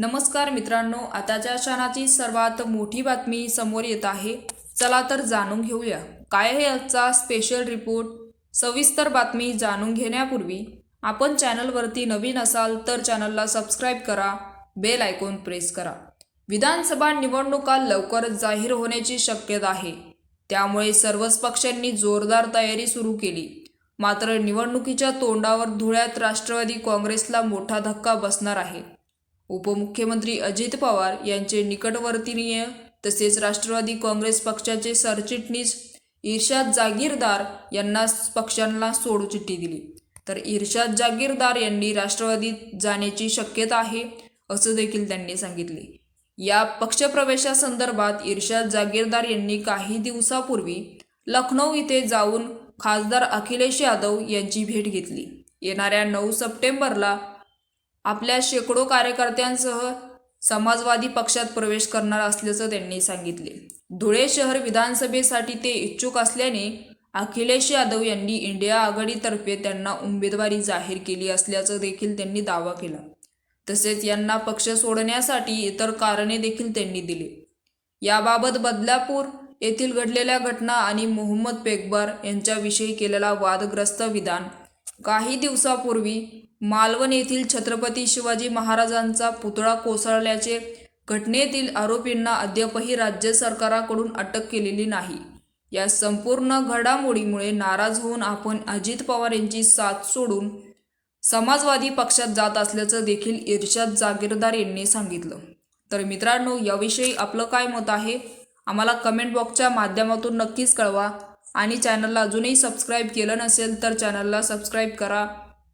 नमस्कार मित्रांनो आताच्या क्षणाची सर्वात मोठी बातमी समोर येत आहे. चला तर जाणून घेऊया. काय आहे आजचा स्पेशल रिपोर्ट सविस्तर बातमी जाणून घेण्यापूर्वी आपण चॅनलवरती नवीन असाल तर चॅनलला सबस्क्राईब करा बेल आयकॉन प्रेस करा. विधानसभा निवडणुका लवकरच जाहीर होण्याची शक्यता आहे. त्यामुळे सर्वच पक्षांनी जोरदार तयारी सुरू केली. मात्र निवडणुकीच्या तोंडावर धुळ्यात राष्ट्रवादी काँग्रेसला मोठा धक्का बसणार आहे. उपमुख्यमंत्री अजित पवार यांचे निकटवर्तीनीय तसेच राष्ट्रवादी काँग्रेस पक्षाचे सरचिटणीस इर्शाद जागीरदार यांना पक्षांना सोडू चिठ्ठी दिली. तर इर्शाद जागीरदार यांनी राष्ट्रवादीत जाण्याची शक्यता आहे असं देखील त्यांनी सांगितले. या पक्षप्रवेशासंदर्भात इर्शाद जागीरदार यांनी काही दिवसापूर्वी लखनौ इथे जाऊन खासदार अखिलेश यादव यांची भेट घेतली. येणाऱ्या नऊ सप्टेंबरला आपल्या शेकडो कार्यकर्त्यांसह समाजवादी पक्षात प्रवेश करणार असल्याचं त्यांनी सांगितले. धुळे शहर विधानसभेसाठी ते इच्छुक असल्याने अखिलेश यादव यांनी इंडिया आघाडीतर्फे त्यांना उमेदवारी जाहीर केली असल्याचं देखील त्यांनी दावा केला. तसेच यांना पक्ष सोडण्यासाठी इतर कारणे देखील त्यांनी दिली. याबाबत बदलापूर येथील घडलेल्या घटना आणि मोहम्मद पेकबर यांच्याविषयी केलेला वादग्रस्त विधान काही दिवसापूर्वी मालवण येथील छत्रपती शिवाजी महाराजांचा पुतळा कोसळल्याचे घटनेतील आरोपींना अद्यापही राज्य सरकाराकडून अटक केलेली नाही. या संपूर्ण घडामोडीमुळे नाराज होऊन आपण अजित पवार यांची साथ सोडून समाजवादी पक्षात जात असल्याचं देखील इर्शाद जागीरदार यांनी सांगितलं. तर मित्रांनो याविषयी आपलं काय मत आहे? आम्हाला कमेंट बॉक्सच्या माध्यमातून नक्कीच कळवा. आणि चॅनलला अजूनही सबस्क्राईब केलं नसेल तर चॅनलला सबस्क्राईब करा.